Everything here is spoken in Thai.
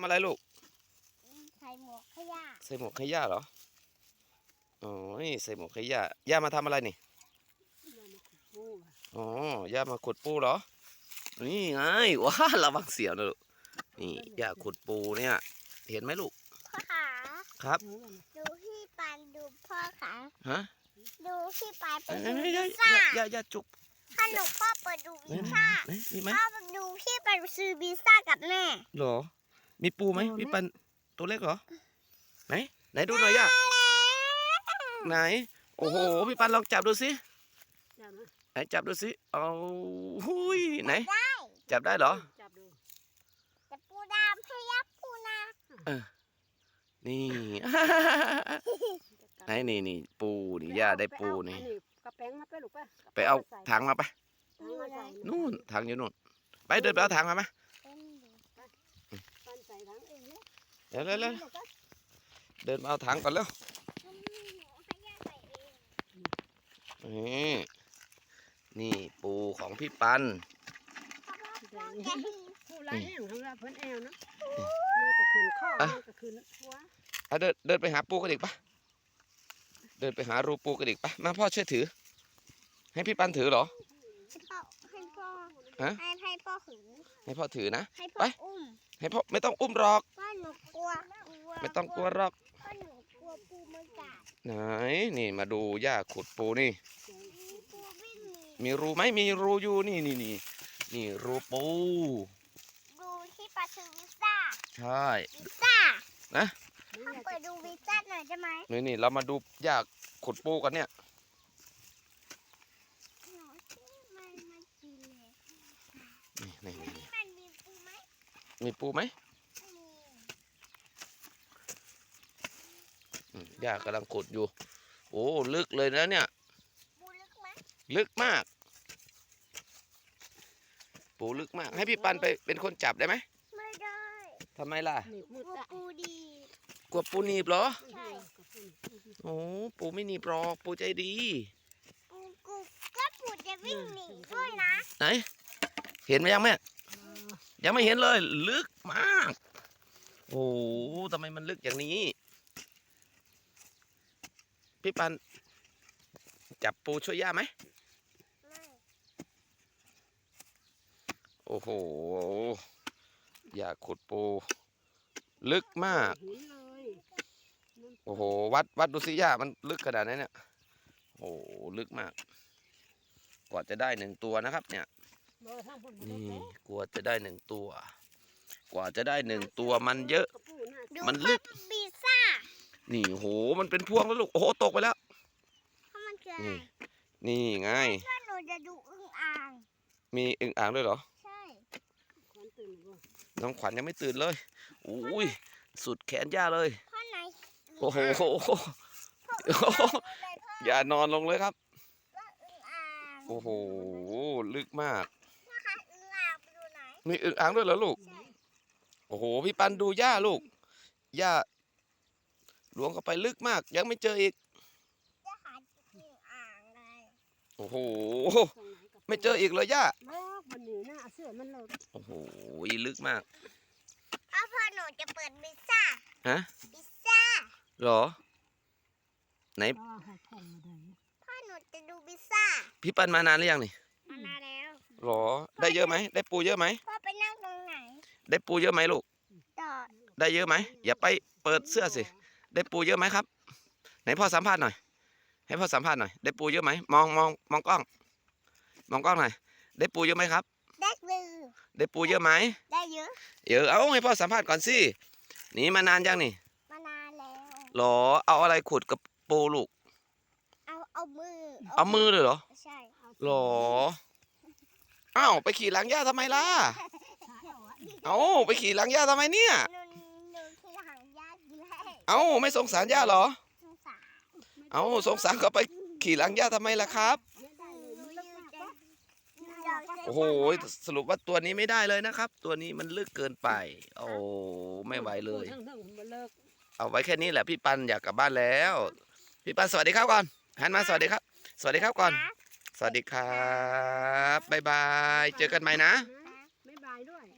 ทำอะไรลูก ใส่หมวกขยะใส่หมวกให้ย่าเหรออ๋อนี่ใส่หมวกให้ย่าย่ามาทำอะไรนี่อ๋อย่ามาขุดปูเหรอ นี่ไงว้าระวังเสียวนะลูก นี่ย่าขุดปูเนี่ย เห็นไหมลูกพ่อขาครับ ดูพี่ปันดูพ่อขาฮะ ดูพี่ปันไปเอ้ยดูเอ้ยพิเอ้ยซซ่าย่าย่าจุกถ้าหนูพ่อเปิดดูไหนพิซไหนซ่าไหนมีไหมพ่อดูพี่ปันซื้อพิซซ่ากับแม่ เหรอ มีปูไหมพี่ปันตัวเล็กเหรอ ไหน ไหนดูหน่อยย่าไหน โอ้โห พี่ปันลองจับดูสิไหนจับดูสิเอาหุยไหนได้จับได้เหรอ จับดูแต่ปูดำให้ยับปูนานี่ไหนนี่นี่ปูนี่ย่าได้ปูนี่กระแป้งมาไปลูกไปไปเอาถังมาไปถังมาใส่นู่นถังอยู่นู่น ไปเดินไปเอาถังมาไหม เป็นหนู ปันใส่ถังเอง เนี่ยเร็วเร็วเร็วเดินมาเอาถังก่อนเร็วทำให้หนูให้ย่าใส่เองนี่นี่ปูของพี่ปันพ่อพ่อแกะผู้ไรแอวทำละเพิ่นแอวนะน่าจะขึ้นข้อน่าจะขึ้นหัวเอาเดินเดินไปหาปูกระดิกปะเดินไปหารูปูกระดิกปะมาพ่อช่วยถือ ให้พี่ปันถือเหรอให้พ่อให้พ่อ ฮะ ให้ให้พ่อขืนให้พ่อถือนะ ให้พ่อไปอุ้มให้พ่อไม่ต้องอุ้มหรอก พ่อหนูกลัวไม่ต้องกลัวหรอก พ่อหนูกลัวปูมันกัดไหนนี่มาดูย่าขุดปูนี่มีปูวิ่งหนีมีรูไหมมีรูอยู่นี่นี่นี่นี่รูปู ดูที่ปลาทูวิซซ่าใช่ วิซซ่านะทำเปิดดูวิซซ่าหน่อยได้ไหมนี่นี่เรามาดูย่าขุดปูกันเนี่ย หนูที่มันมันกินเลย นี่นี่นี่ ที่มันมีปูไหม มีปูไหมไม่มีอืมย่ากำลังขุดอยู่ โอ้ ลึกเลยนะเนี่ยปูลึกไหมลึกมาก ปูลึกมาก ให้พี่ปันไปเป็นคนจับได้ไหม ไม่ได้ทำไมล่ะหนีบกมืลัอวตะปูดีกลัวปูหนีบเหรอ ใช่โอ้ ปูไม่หนีบหรอก ปูใจดี ปูกูก็ปูจะวิ่งหนีด้วยนะ ไหน เห็นไหมยังแม่ ยังไม่เห็นเลย ลึกมาก โอ้โหทำไมมันลึกอย่างนี้ พี่ปัน จับปูช่วยย่าไหมไม่โอ้โหอย่าขุดปู ลึกมากหินเลยโอ้โห วัดวัดดูสิย่ามันลึกขนาดนั้นเนี่ย โอ้โห ลึกมาก กว่าจะได้หนึ่งตัวนะครับเนี่ยบ่ทางพุ่ นบ่นี่ได้กว่าจะได้หนึ่งตัว กว่าจะได้หนึ่งตัวมันเยอะกระปูน่าดูมันลึกว่าพิซซ่านี่โหมันเป็นพวงแล้วลูกโอ้โหตกไปแล้วเพราะมันคืออะไรนี่นี่ไงถ้าหนูจะดูอึ่งอ่าง มีอึ่งอ่างด้วยเหรอ ใช่ขวัญตื่นบ่น้องขวัญยังไม่ตื่นเลยอุ้ยสุดแขนย่าเลยเพ่อไหนโอ้โหพ่ออึ่งอ่างดูเลยพ่ออย่านอนลงเลยครับว่าอึ่งอ่างโอ้โห ลึกมาก มีอึ่งอ่างด้วยเหรอลูกใช่โอ้โห พี่ปันดูย่าลูกย่าหลวงเข้าไปลึกมาก ยังไม่เจออีก จะหาอึ่งอ่างเลยโอ้โหตรงไหนกระปูไม่เจออีกเลยย่าโลกมันนี่น่าเสื้อมันเลิกโอ้โห ลึกมาก พ่อพ่อหนูจะเปิดพิซซ่า ฮะ พิซซ่าเหรอ ไหนก็ให้ของมาได้พ่อหนูจะดูพิซซ่า พี่ปันมานานหรือยังนี่ มานานแล้วหรอ ได้เยอะไหม ได้ปูเยอะไหมพ่อ ได้ปูเยอะไหมลูกต่อได้เยอะไหมอย่าไปเปิดเสื้อสิ ได้ปูเยอะไหมครับ ไหนพ่อสัมภาษณ์หน่อย ให้พ่อสัมภาษณ์หน่อย ได้ปูเยอะไหมมองมองมองกล้อง มองกล้องหน่อย ได้ปูเยอะไหมครับ ได้ลือได้ปูเยอะไหมได้เยอะเดี๋ยวเอาให้พ่อสัมภาษณ์ก่อนสิหนีมานานยังนี่ มานานแล้วหรอเอาอะไรขุดกับปูลูก เอาเอามือ เอามือเลยเหรอ ใช่หรอ อ้าวไปขี่หลังย่าทำไมล่ะ เอาไปขี่หลังย่าทำไมเนี่ย หนูหนูที่หางยากเลยเอาไม่สงสารย่าเหรอ สงสารเอาสงสารก็ไปขี่หลังย่าทำไมล่ะครับไม่ได้หเลยนูมันยืเลิกนมากจะปะหนูอยากจะโอ้โหสรุปว่าตัวนี้ไม่ได้เลยนะครับ ตัวนี้มันลึกเกินไป โอ้ไม่ไหวเลย ทั้งทั้งมันเลิกเอาไว้แค่นี้แหละพี่ปันอยากกลับบ้านแล้ว พี่ปันสวัสดีครับก่อนหันมาสวัสดีครับ สวัสดีครับก่อน สวัสดีครับบ๊ายบาย เจอกันใหม่นะไม่บายด้วยบ๊ายบายอ่า